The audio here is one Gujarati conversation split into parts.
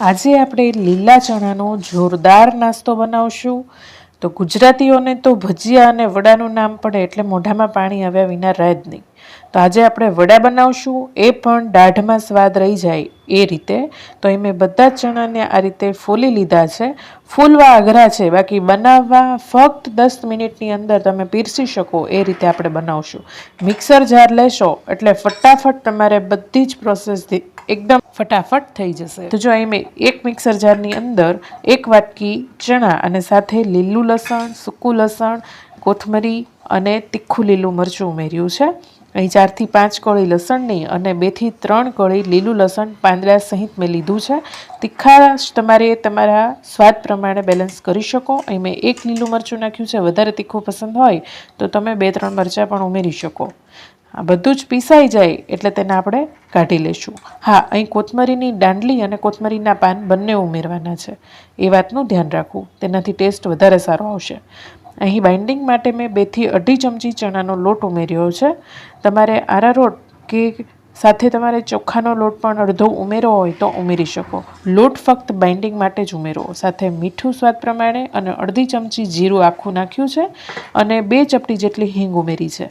આજે આપણે લીલા ચણાનો જોરદાર નાસ્તો બનાવશું. તો ગુજરાતીઓને તો ભજીયા અને વડાનું નામ પડે એટલે મોઢામાં પાણી આવ્યા વિના રહે જ નહીં. તો આજે આપણે વડા બનાવશું, એ પણ દાઢમાં સ્વાદ રહી જાય એ રીતે. તો એ મેં બધા જ ચણાને આ રીતે ફોલી લીધા છે. ફૂલવા અઘરા છે, બાકી બનાવવા ફક્ત દસ મિનિટની અંદર તમે પીરસી શકો, એ રીતે આપણે બનાવશું. મિક્સર જાર લેશો, એટલે ફટાફટ તમારે બધી જ પ્રોસેસ એકદમ ફટાફટ થઈ જશે. તો જો અહીં મેં એક મિક્સર જારની અંદર એક વાટકી ચણા અને સાથે લીલું લસણ, સૂકું લસણ, કોથમરી અને તીખું લીલું મરચું ઉમેર્યું છે. અહીં ચારથી પાંચ કળી લસણની અને બેથી ત્રણ કળી લીલું લસણ પાંદડા સહિત મેં લીધું છે. તીખાશ તમારે તમારા સ્વાદ પ્રમાણે બેલેન્સ કરી શકો. અહીં મેં એક લીલું મરચું નાખ્યું છે, વધારે તીખું પસંદ હોય તો તમે બે ત્રણ મરચાં પણ ઉમેરી શકો. આ બધું જ પીસાઈ જાય એટલે તેને આપણે કાઢી લઈશું હા, અહીં કોથમરીની દાંડલી અને કોથમરીના પાન બંને ઉમેરવાના છે. એ વાતનું ધ્યાન રાખવું. તેનાથી ટેસ્ટ વધારે સારો આવશે. અહીં બાઇન્ડિંગ માટે મેં બેથી અઢી ચમચી ચણાનો લોટ ઉમેર્યો છે. તમારે આરારોટ કે સાથે તમારે ચોખાનો લોટ પણ અડધો ઉમેરો હોય તો ઉમેરી શકો. લોટ ફક્ત બાઇન્ડિંગ માટે જ ઉમેરો. સાથે મીઠું સ્વાદ પ્રમાણે અને અડધી ચમચી જીરું આખું નાખ્યું છે અને બે ચપટી જેટલી હિંગ ઉમેરી છે.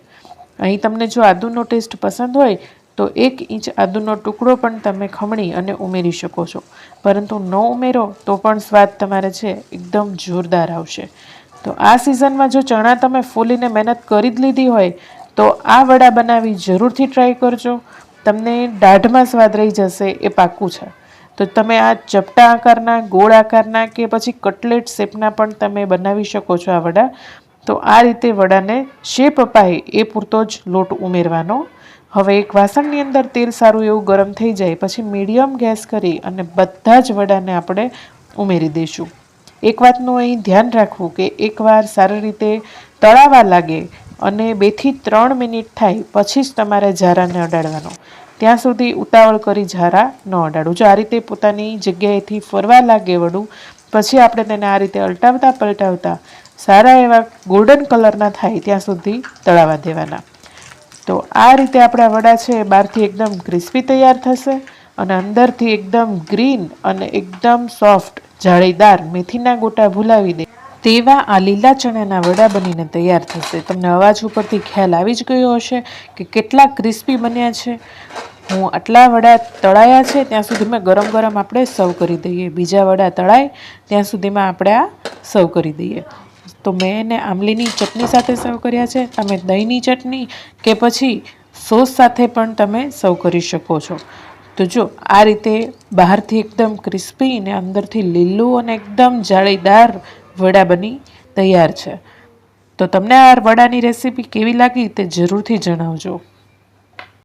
અહીં તમને જો આદુનો ટેસ્ટ પસંદ હોય તો એક ઇંચ આદુનો ટુકડો પણ તમે ખમણી અને ઉમેરી શકો છો. પરંતુ ન ઉમેરો તો પણ સ્વાદ તમારે છે, એકદમ જોરદાર આવશે. તો આ સિઝનમાં જો ચણા તમે ફૂલીને મહેનત કરી જ લીધી હોય, તો આ વડા બનાવી જરૂરથી ટ્રાય કરજો. તમને દાઢમાં સ્વાદ રહી જશે એ પાક્કું છે. તો તમે આ ચપટા આકારના, ગોળ આકારના કે પછી કટલેટ શેપના પણ તમે બનાવી શકો છો આ વડા. તો આ રીતે વડાને શેપ અપાય એ પૂરતો જ લોટ ઉમેરવાનો. હવે એક વાસણની અંદર તેલ સારું એવું ગરમ થઈ જાય, પછી મીડિયમ ગેસ કરી અને બધા જ વડાને આપણે ઉમેરી દઈશું. એક વાતનું અહીં ધ્યાન રાખવું કે એકવાર સારી રીતે તળાવા લાગે અને બેથી ત્રણ મિનિટ થાય પછી જ તમારે ઝારાને અડાડવાનો. ત્યાં સુધી ઉતાવળ કરી ઝારા ન અડાડવું. જો આ રીતે પોતાની જગ્યાએથી ફરવા લાગે વડું પછી આપણે તેને આ રીતે અલટાવતા પલટાવતા સારા એવા ગોલ્ડન કલરના થાય ત્યાં સુધી તળાવા દેવાના. તો આ રીતે આપણા વડા છે બહારથી એકદમ ક્રિસ્પી તૈયાર થશે. અને અંદરથી એકદમ ગ્રીન અને એકદમ સોફ્ટ જાળીદાર મેથીના ગોટા ભૂલાવી દે. તેવા આ લીલા ચણાના વડા બનીને તૈયાર થશે. તમને અવાજ ઉપરથી ખ્યાલ આવી જ ગયો હશે કે કેટલા ક્રિસ્પી બન્યા છે. હું આટલા વડા તળાયા છે, ત્યાં સુધીમાં ગરમ ગરમ આપણે સર્વ કરી દઈએ. બીજા વડા તળાય, ત્યાં સુધીમાં આપણે આ સર્વ કરી દઈએ. તો મેં એને આમલીની ચટણી સાથે સર્વ કર્યા છે. તમે દહીંની ચટણી કે પછી સોસ સાથે પણ તમે સર્વ કરી શકો છો. તો જો, આ રીતે બહારથી એકદમ ક્રિસ્પી અને અંદરથી લીલું અને એકદમ જાળીદાર વડા બની તૈયાર છે. તો તમને આ વડાની રેસીપી કેવી લાગી તે જરૂરથી જણાવજો.